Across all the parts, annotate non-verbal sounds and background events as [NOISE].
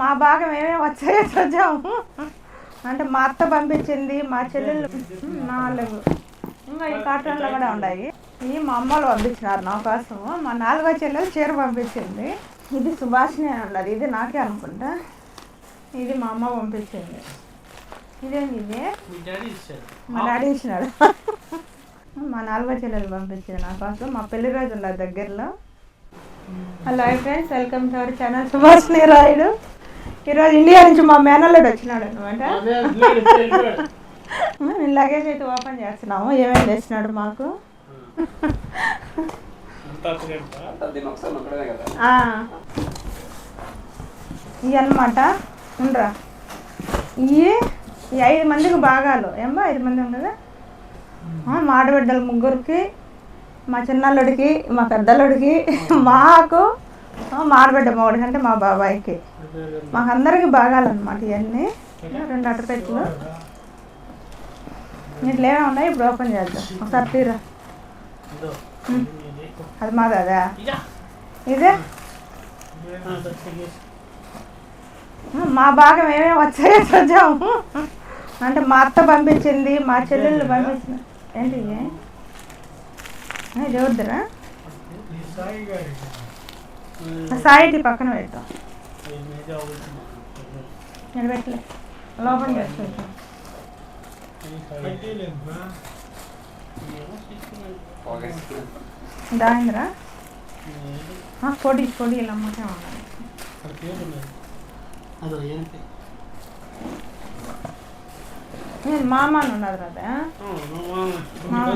మా భాగం ఏమేమి వచ్చాయో చూద్దాము అంటే మా అత్త పంపించింది మా చెల్లెళ్ళు నాలుగు. ఇంకా ఈ కార్టూన్లో కూడా ఉన్నాయి. ఇవి మా అమ్మలు పంపించినారు నా కోసం. మా నాలుగో చెల్లెలు చీర పంపించింది. ఇది సుభాష్నే ఉన్నది. ఇది నాకే అనుకుంటా. ఇది మా అమ్మ పంపించింది. ఇదేంటి ఇది? మీ డాడీ ఇచ్చినాడు. మా నాలుగో చెల్లెలు పంపించింది నా కోసం. మా పెళ్ళి రోజు ఉన్నది దగ్గరలో. Hello friends welcome to our channel Subhash Rayudu. ఈరోజు ఇండియా నుంచి మా మేనల్లుడు వచ్చినాడు అనమాట. నేను లగేజ్ అయితే ఓపెన్ చేస్తున్నాము ఏమేమి తెచ్చినాడు మాకు? అంతా అప్పుడేంటా? దీని ఒకసారి నొక్కడమే కదా. ఇవి అనమాట ఉండరా. ఇవి ఈ ఐదు మందికి భాగాలు. ఏమో ఐదు మంది ఉండదా ఆ, మా ఆడబిడ్డలు ముగ్గురికి మా చిన్నల్లుడికి మా పెద్దల్లుడికి మాకు మారబిడ్డ మా ఆడబిడ్డ అంటే మా బాబాయ్కి. మాకు అందరికి ఇవన్నీ. రెండు అట్టపెట్లు ఇట్లా ఏమేమి ఉన్నాయి? ఇప్పుడు ఓపెన్ చేద్దాం. ఒకసారి తీరా. అది మా అదా? ఇదే? మా భాగం ఏమేమి వచ్చాయో చూద్దాము అంటే మా అత్త పంపించింది మా చెల్లెళ్ళు పంపించింది ఏంటి ఇవి? ఇది సాయిటి పక్కన. నేను పెట్టలే లోపల. దాయింద్రా పొడి పొడి ఇలా అమ్మకే ఉండాలి. నేను మామ అని కదా? మామ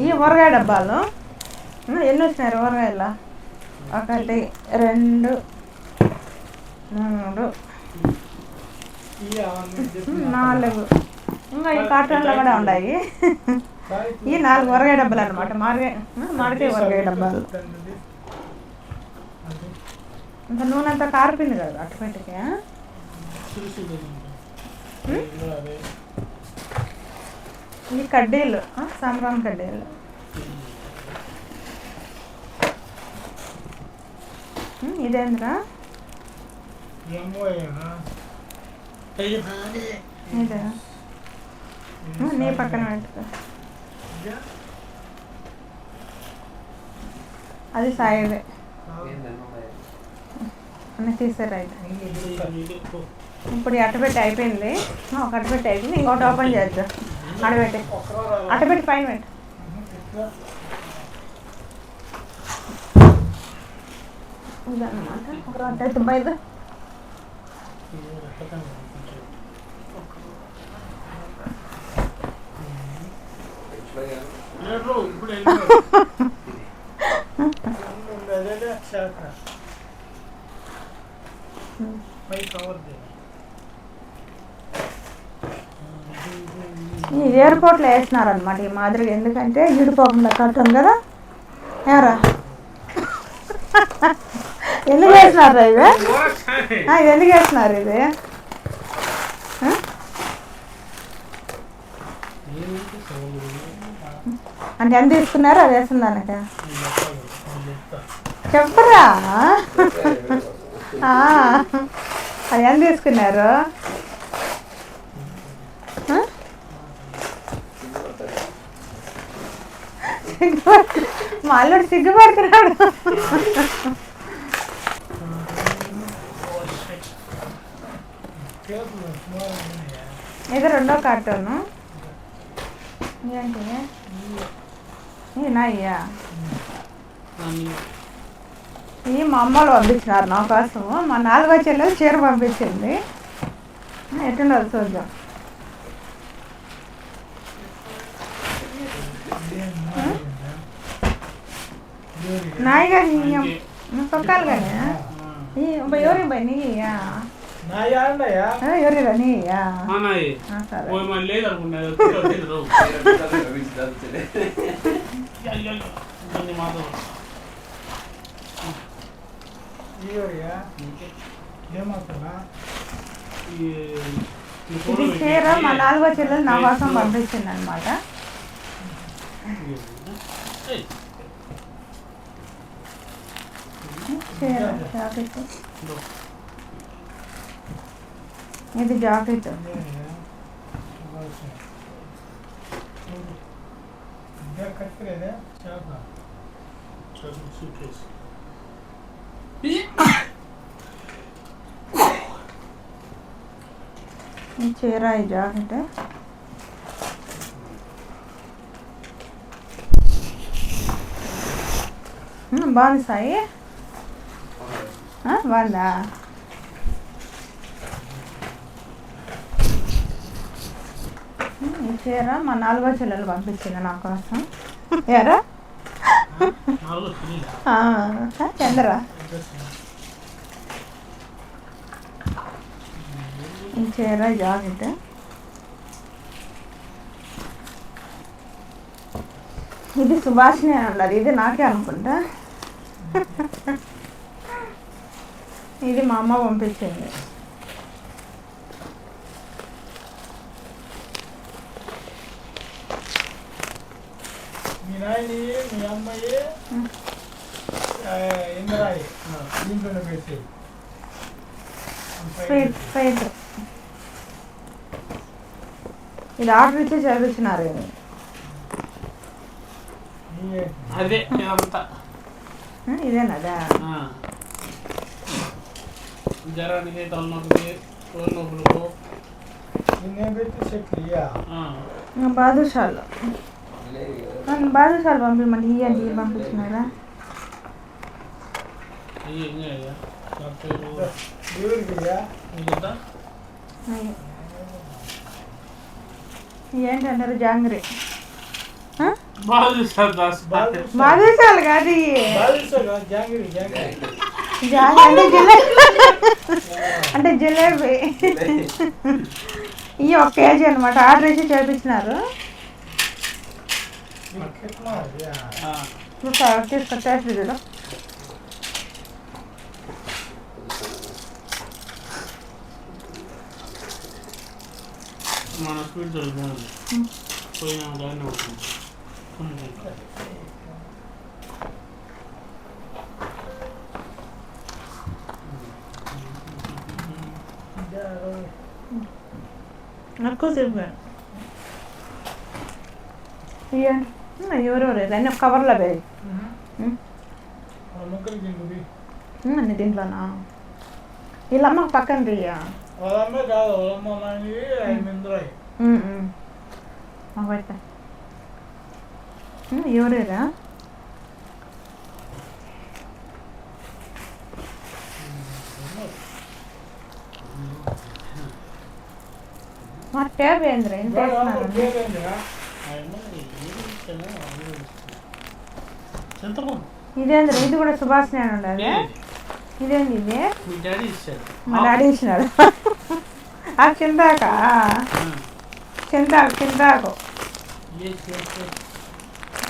ఈ ఊరగాయ డబ్బాలు? ఎన్ని వచ్చినాయి ఊరగాయలు? ఒకటి రెండు మూడు నాలుగు. ఇంకా ఈ కార్టూన్లో కూడా ఉన్నాయి. ఈ నాలుగు ఊరగాయ డబ్బాలు అనమాట మారగాయ మారకాయ ఊరగాయ డబ్బాలు. ఇంకా నూనె అంతా కారిపోయింది కదా అదే. ఈ కడ్డీలు సంబరం కడ్డీలు. ఇదేంద్రా. ఇదే నీ పక్కన పెట్టుకో. అది సాయిదే. అన్నీ తీసారు అయితే. ఇప్పుడు అట్టపెట్టి అయిపోయింది. ఒక అట్టపెట్టి అయిపోయింది. ఇంకోటి ఓపెన్ చేద్దాం. అడబెట్టి అట్టపెట్టి పైన పెట్టు ఇదన్నమాట ఒక రొట్టె తుబ్బైదు ఇది రకరకాలు కొంచెం. ఏడ్రో, ఇప్పుడు వెళ్ళిపోయాడు. అదే శాఖ. పై కవర్ చేయాలి. ఈ ఎయిర్పోర్ట్లో వేసినారనమాట ఈ మాదిరిగా ఎందుకంటే ఈడిపోకుండా కట్టం కదా? ఎవరా ఎందుకు వేసినారా ఇది? ఎందుకు వేసినారు ఇది? అంటే ఎంత తీసుకున్నారు అది చెప్తా. చెప్పరా? ఆ, అది ఎంత తీసుకున్నారు? మా అల్లుడు సిగ్గుపడుతున్నాడు. ఇది రెండో కార్టూను. ఏంటి? ఈ మా అమ్మలు పంపించినారు నా కోసం. మా నాలుగో చెల్లెలు చీర పంపించింది. ఎట్టుండదు చూద్దాం నాయిగా సొక్కాలు కానీ ఎవరి బై నీయా [LAUGHS] ఎవరిరా ఫోటో ఇది చీర మా నాలుగో చెల్లెలు నా కోసం పంపించింది అనమాట చీర ఇదో. ఇది జాకెట్ చదువు suitcase. ఈ చీర ఈ జాకెట్ ఉమ్, బాగుంది సాయి ఆ, బాగుందా ఉమ్, ఈ చీర మా నాలుగో చెల్లెలు పంపించింది నా కోసం. ఎవరా చంద్ర. ఈ చీర జాకెట్? ఇది సుభాషిణి అన్నారు. ఇది నాకే అనుకుంటా. ఇది మా అమ్మ పంపించింది. నాయని మీ అమ్మాయి ఇంద్రాయి దీంట్లోనే పెట్టి స్వీట్ స్వీట్ ఇది ఆర్డర్ ఇచ్చి చదివించినారు ఇది అదే ఇదంతా ఇదేనదా. జ్వరానికి తలనొప్పికి తోలు నొప్పులకు బాదుషాలు నన్ను బాదుషాలు పంపించమండి ఇయ్యండి ఇవి పంపించినారా. ఏంటంటారు జాంగ్రీ బాదుషాలు కాదు ఇవి. బాధిస్తాగా జాంగిరి జాంగిరి జాంగ్రీ అంటే జిలేబీ అంటే జిలేబీ ఇవి ఒక కేజీ అనమాట ఆర్డర్ ఇచ్చి చేపించినారు కిట్నా ఇయ్యా ఆ. చూసారు తీసుకొచ్చేసి చూడు మన స్పీడ్ దొరుకుతుంది ఉమ్. పోయినా కానీ అవుతుంది ఎక్కువ సేపు ఇవ్వండి ఎవరెవరు అన్నీ ఒక కవర్లో వేయి ఉమ్. ముక్కలు గిండి ఉమ్, అన్ని దీంట్లోనా వీళ్ళమ్మ పక్కన రియా వాళ్ళమ్మే కాదు వాళ్ళమ్మ నాయని ఆయన ఇంద్రాయి పెట్ట ఎవరేరా మా ట్యాబ్ ఏంద్రా ఎంత వేస్తున్నారు పేరేందిరా చింతపండు ఇదేంద్రా ఇది కూడా సుభాష్ నేను ఉండాలి ఇదేంది ఇది? మీ డాడీ ఇచ్చాడు. మా డాడీ ఇచ్చినాడు. ఆ చింతాక చింతాకు చింతాకు.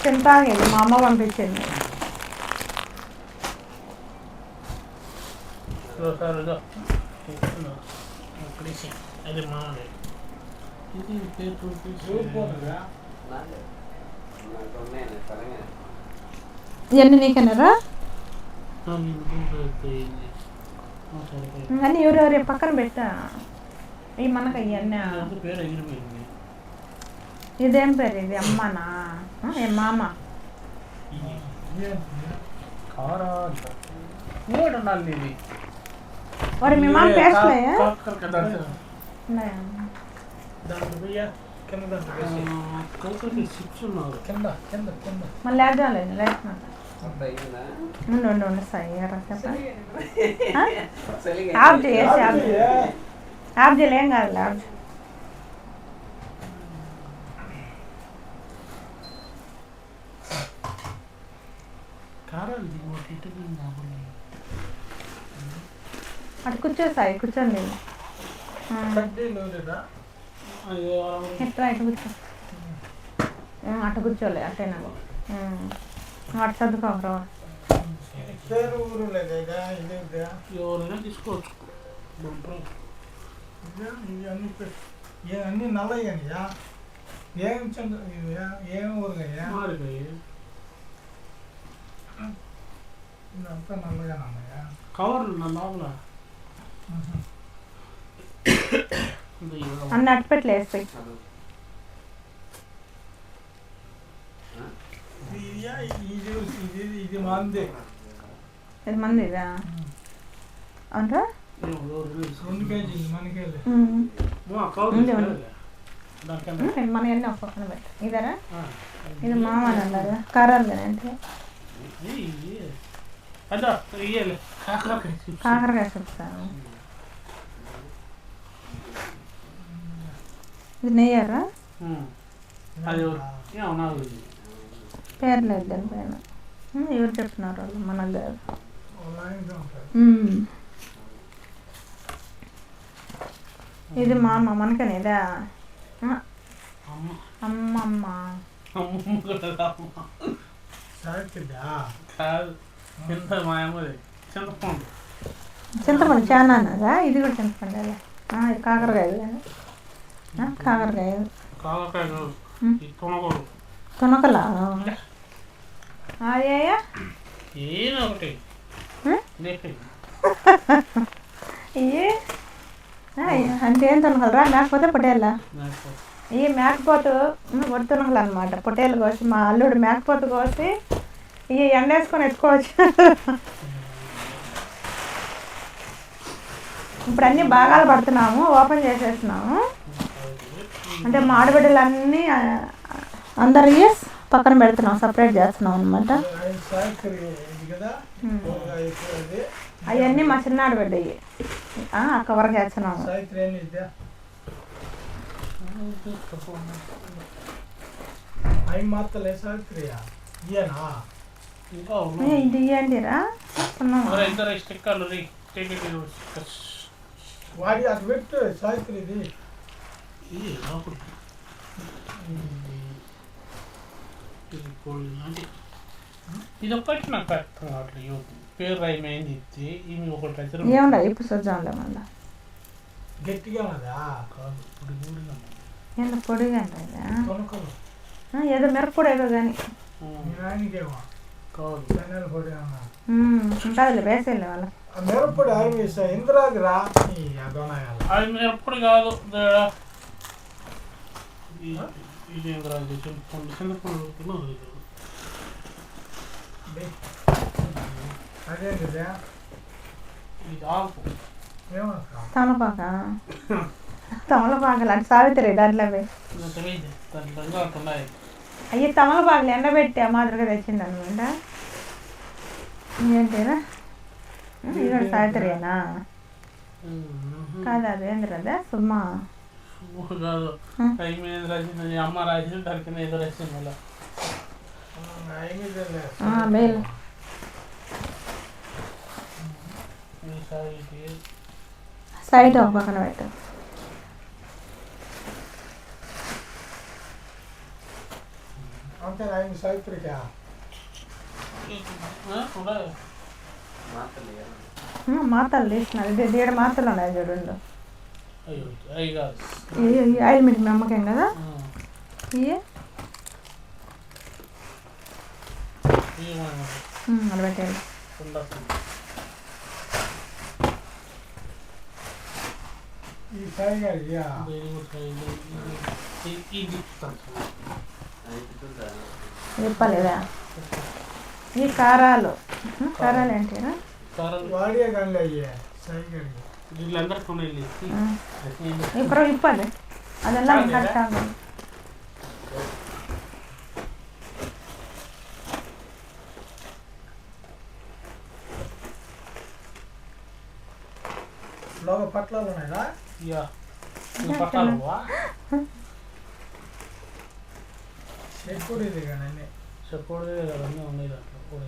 చింతాకు? ఇది మా అమ్మ పంపించింది. అది మామూలు ఇది పేరు చూపించి చూడిపోతుందిరా ఇవన్నీ నీకన్నారా ఆ, నేను గుంటూరు పోయింది. ఆ, సరిపోయింది. అన్నీ ఎవరెవరు పక్కన పెట్టా ఇవి మనకు ఇవన్నీ ఇదంతా పేరు ఎగిరిపోయింది ఇదేం పేరు ఇది అమ్మనా ఆ, ఏ మామ ఇది కారా అంట మూడు ఉండాలి ఇది వాడు మీ మామ పేస్ట్లే మళ్ళీ లేద్దాం లేదు లేస్తున్నాను ఉండు ఉండు ఉండు సాయి ఆఫ్ చేసి చేయలే కాదు. అటు కూర్చో సాయి కూర్చోండి ఆ, కడ్డీలు లేదా అయ్యో, ఎట్లా ఇటు కూర్చో ఆ, అటు కూర్చోలే అట్టేనా. అటు ఇదేదా ఎవరైనా తీసుకోవచ్చు. ఇవన్నీ నల్లయ్యా ఏం? ఏం ఊరుగయ్యా ఇదంతా నల్లగానమ్మయ్యా కవర్లు నా లోపల. అన్ని అట్టుపెట్లు వేస్తాయి ఇది మంది ఇది? మన అన్నీ ఒక పక్కన పెట్ట. ఇదరా? ఆ. ఇది అన్నారు కారాలు అంటే? కాకరకాయ చిప్స్. కాకరకాయ చెప్తాను ఇది నెయ్యారా. పేరు లేదు దాని పైన. ఎవరు చెప్తున్నారు వాళ్ళు? మనకు కాదు. ఇది మా అమ్మ మనకనే ఇదా? అమ్మమ్మ. చింతపండు. చింతపండు చాలా ఇది కూడా చింతపండు అదే. కాకరకాయ. ఈ తునకలా అయ్యా? ఏదో ఒకటి. [LAUGHS] అంటే ఏం తునకలరా లేకపోతే పొటేళ్ళ నాకు ఇవి మేకపోతు వడి తునకలు అనమాట పొటేలు కోసి మా అల్లుడు మేకపోతు కోసి ఇవి ఎండేసుకొని ఎత్తుకోవచ్చు. [LAUGHS] ఇప్పుడు అన్ని భాగాలు పడుతున్నాము ఓపెన్ చేసేస్తున్నాము. అంటే మా ఆడబిడ్డలు అన్నీ అందరి పక్కన పెడుతున్నాం సపరేట్ చేస్తున్నాం అనమాట అవన్నీ మా చిన్న ఆడబిడ్డ. ఇవి కవర్ చేస్తున్నాము. ఉన్నాయి. ఇది స్టిక్కర్లు వాడి అది పెట్టు సావిత్రి ఇది ఒక్కటి నాకు అర్థం కావట్లేదు పేరు రాయమని చెప్తే ఈమె ఒకటి పెద్ద ఏముండ ఇప్పుడు చూద్దాంలే మళ్ళా గట్టిగా ఉన్నదా కాదు ఇప్పుడు కూడా ఎంత పొడిగా ఉంటుందా? ఏదో మిరప్పొడి ఏదో కానీ కాదు చెన్నెల పొడి అన్నా ఉంటుందిలే వేసేయాలి వాళ్ళకి ఆ మిరప్పొడి ఆయన ఇస్తా ఇంద్రాదిరా ఈ అదోనాయాల అది మీరు ఎప్పుడు కాదు తమలపాక తమలపాకలు అంటే సావిత్రి దాంట్లో అవి ఇంకా తెలియదు దాని రంగు అంటున్నాయి అయ్యి తమలపాకలు ఎండబెట్టి ఆ మాదిరిగా తెచ్చింది అనమాట ఏంటిరా ఇది కూడా సావిత్రియేనా కాదు అది ఏంది కదా సుమ్మా కాదు. టైం ఏది రాసింది అమ్మ రాసింది దానికి ఏదో రాసింది సాయికి సైడ్ ఒక పక్కన పెట్టు. అంతే ఆయన సావిత్రికా ఆ, కూడా ఆ, మాతలు దీడ మాతలు ఉన్నాయి చూడండి అయ్యో అవి కాదు ఇవి ఇవి ఆయిల్ మీట్ నమ్మకం కదా? ఇవి చెప్పలేదా? ఈ కారాలు. కారాలు ఏంటిరా కారాలు. వాడే కానీ అయ్యే సాయి గారి వీళ్ళందరికీ ఉన్నాయి ఇప్పుడు ఇప్పది ಅದೆಲ್ಲ ಕಟ್ ಆಗೋದು లోక పట్లాలు ఉన్నాయా యా ఈ పట్టాలు ఎక్కువ ఇది కానీ అన్నీ చెప్పకూడదే అవన్నీ ఉన్నాయి దాంట్లో కూడా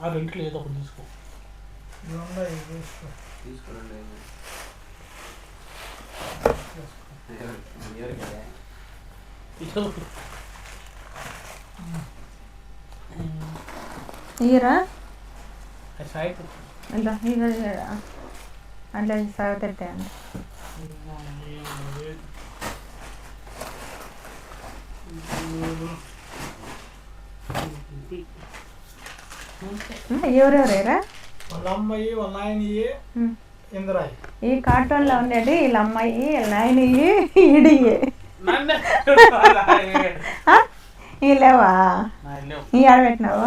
ఆ రెంట్లో ఏదో ఒకటి తీసుకో. తీసుకో. ఎవరికి ఇదో ఇయ్యరా సైడ్ ఎంత ఇక అట్లా సాగుతట్టాను ఎవరెవరేరా వాళ్ళ అమ్మాయి వాళ్ళ నాయనయ్యి ఇంద్రాయి. ఈ కార్టూన్లో ఉండేది వీళ్ళ అమ్మాయి నాయనయ్యి ఈడియ్యి? [LAUGHS] ఈ లేవా ఈ ఆడబెట్టినావు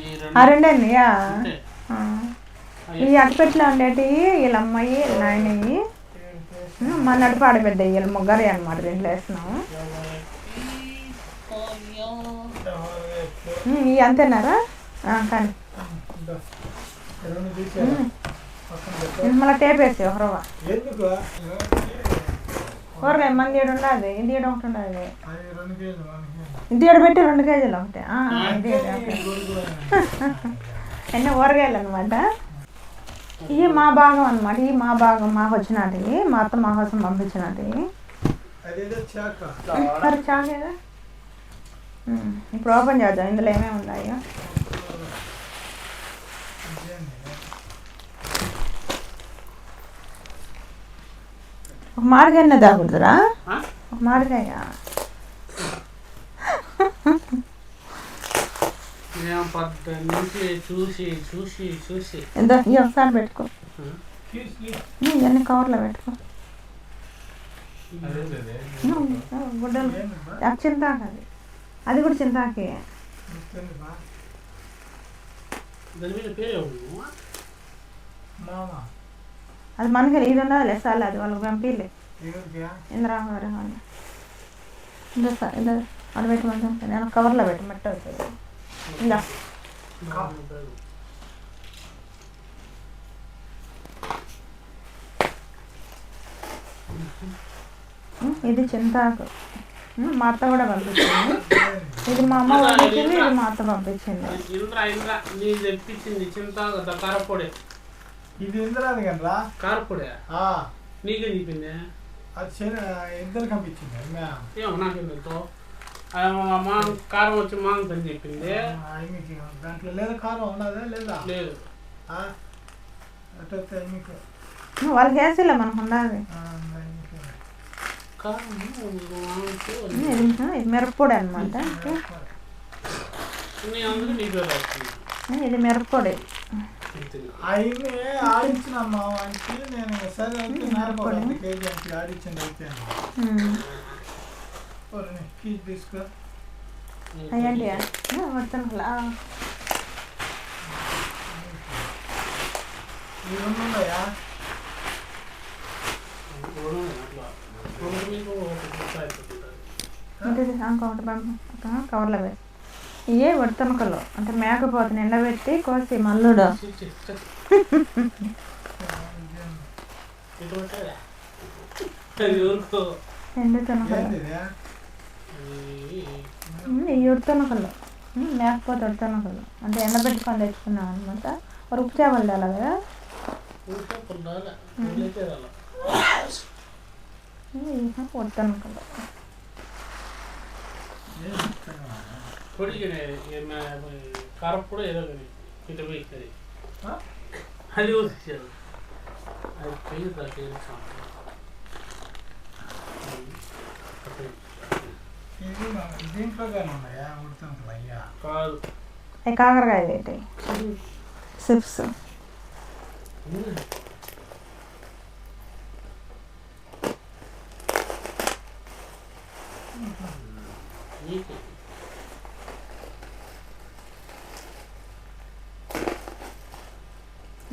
ఈ రెండు ఆ. రెండేనియా అంతే. ఈ అట్టపెట్లో ఉండేటి వీళ్ళ అమ్మాయి నాయనయ్యి. మా నడుపు ఆడబిడ్డ వీళ్ళ ముగ్గురే అనమాట దీంట్లో వేసినాము ఉమ్, ఇవి అంతేనారా? కానీ. మళ్ళీ టేప్ వేసి ఒక రవ్వ. కూరగాయ మంది ఏడు ఉండదు ఇది ఏడు ఒకటి ఉండదు ఇది ఏడు పెట్టి రెండు కేజీలు ఒకటి. ఇది కూరగాయలు అనమాట ఇవి మా భాగం అనమాట ఇవి మా భాగం మాకు వచ్చినవి మా అత్త మా కోసం చాక. మరి ఇప్పుడు ఓపెన్ చేద్దాం. ఇందులో ఏమేమి ఉన్నాయో ఇదేంది? ఒక మామిడికాయ ఆ? ఒక మామిడికాయ. చూసి చూసి చూసి. ఎంత? ఇవి ఒకసారి పెట్టుకో. ఇవన్నీ కవర్లో పెట్టుకో. గుడ్డలు? అది. చింతాకు అది అది కూడా చింతాకే? దాని మీద పేరు అది మనకి ఇది ఉండదు లెసాలి అది వాళ్ళకి పంపిలే ఎవరికి ఇంద్రా గారు ఇందా సార్ ఇందా అది పెట్టమంటే నేను కవర్లో పెట్టమంటే అవుతుంది ఇందా ఉమ్, ఇది చింతాకు ఉమ్, మా అత్త కూడా పంపించింది ఇది మా అమ్మ పంపించింది ఇది మా అత్త పంపించింది ఇది ఇంద్రాది కదరా కారపొడి ఆ, నీకే చెప్పింది అది శని ఇద్దరు పంపించింది మ్యా. ఏమో నాకేం తెలుసు మా కారం వచ్చి మాంగ పని చెప్పింది ఆ, ఈమెకి దాంట్లో లేదా కారం ఉన్నదా లేదా లేదు ఆ, అట్టయితే మీకు ఉమ్, వాళ్ళకి వేసిలే మనకు ఉండాలి ఆ, ఈమెకి. కారం మాంగకు ఉమ్, ఇది ఉమ్, ఇది మిరప్పొడి అనమాట నేను అందుకు నీ పేరు రాస్తుంది ఇది మిరప్పొడి ఆయన్ని ఆడించిన మా వానికి నేను సరే అంటే నాలుగు కేజీ అంటే ఆడించండి అయితే ఉమ్, కీజ్ తీసుకో అయ్యండి మొత్తం ఇవి ఉన్నాయా ఇంకొకటి పంప కవర్లో వేసి ఇవే వడతనకలు అంటే మేకపోతే ఎండబెట్టి కోసి మల్లుడు. ఎవరికో ఈ ఉడతనకలు మేకపోతే ఉడతనకలు అంటే ఎండబెట్టుకొని తెచ్చుకున్నాం అనమాట ఒక ఉప్పు చేపలు తేలా కదా? ఉడతనకలు పొడిగిన కారప్పుడు ఏదో కానీ ఇటు పోయి ఆ? అది వచ్చారు అది పెళ్ళి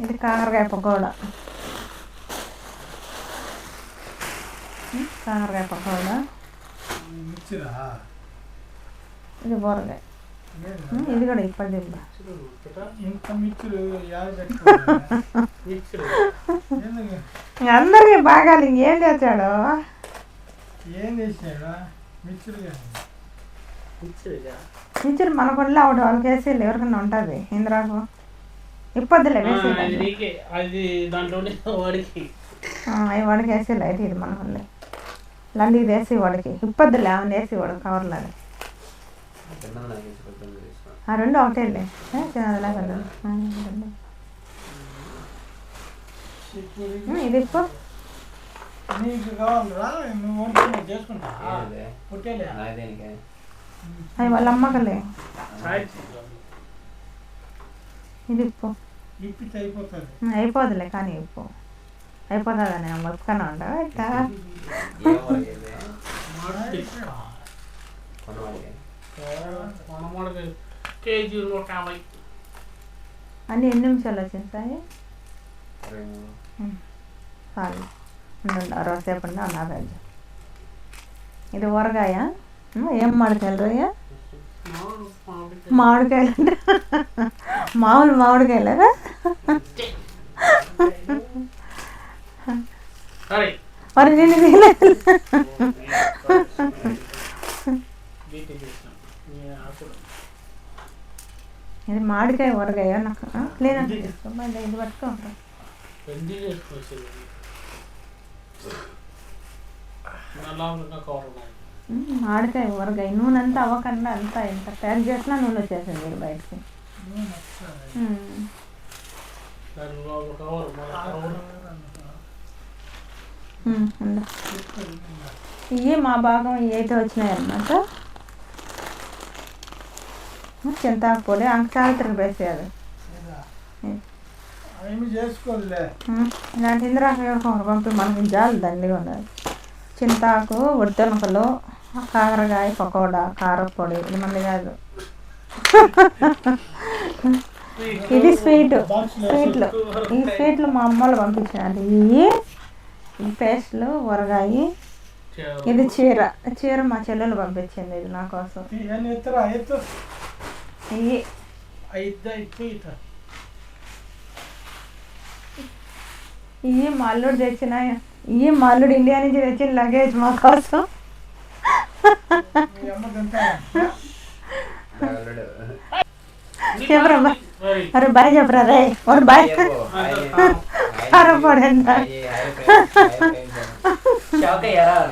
ఇది మన- దీంట్లో కాకరకాయ ఇది కాకరకాయ పకోడా కాకరకాయ పకోడా ఇది ఇది కూడా ఇప్పటి అందరికి బాగాలి ఇంకేం చేస్తాడు ఏం చేసినాడు మన పనిలో ఆవిడ వాళ్ళకి వేసేయాలి ఎవరికన్నా ఉంటుంది ఇంద్రాకు ఇప్పొద్దులే ఆ, వేసి అది దాంట్లోనే వాడికి. అవి వాడికి వేసి లైట్ ఇది మన పనిలో లండి ఇది వేసి వాడికి. ఇప్పొద్దులే ఆమె వేసి వాడు కవర్లో. ఆ రెండు ఒకటేలే. కదా ఇది ఇప్పు నీకు కావాలరా నువ్వు చేసుకుంటా. వాళ్ళ అమ్మకలే. ఇది ఇప్పు అయిపోదులే కానీ ఇప్పు అయిపోతుందా నేను బతుకన్నా ఉంటా ఇట్లా అన్ని ఎన్ని నిమిషాలు వచ్చింది సాయి. చాలు. అరవై సేపు ఉండి నా రోజు ఇది ఊరగాయ? ఏం మామిడి మామిడికాయలు. అంటే మామూలు మామిడికాయలేదా సరే మరి నేను ఇది మామిడికాయ ఊరగాయ నాకు? తీసుకో ఇది పట్టుకో పెద్ద మామిడికాయ ఊరగాయ. నూనె అంతా అవ్వకుండా అంతా ఎంత ప్యాక్ చేసినా నూనె వచ్చేసింది ఇది బయటకి. ఇవి మా భాగం ఇవి అయితే వచ్చినాయి అన్నమాట. చింతాకు పొడి చేసుకోదులే. ఉమ్, ఇలాంటి ఇందిరాకు పంపి మనకి జాలు దండిగా ఉండదు చింతాకు ఉడతనకలు కాకరకాయ పకోడా కారపొడి ఇది మంది కాదు. ఇది స్వీట్ స్వీట్లు. ఈ స్వీట్లు మా అమ్మ వాళ్ళు పంపించినారు ఇవి పేస్ట్లు ఊరగాయి ఇది చీర. చీర మా చెల్లెలు పంపించింది ఇది నా కోసం. ఇవి ఇవి మా అల్లుడు తెచ్చిన ये मालूड इंडिया ने जी वैसे लगेज माँ का क्या ब्रह्म अरे बाय जा ब्रह्म रे और बाय अरे पढ़े ना। क्या यार।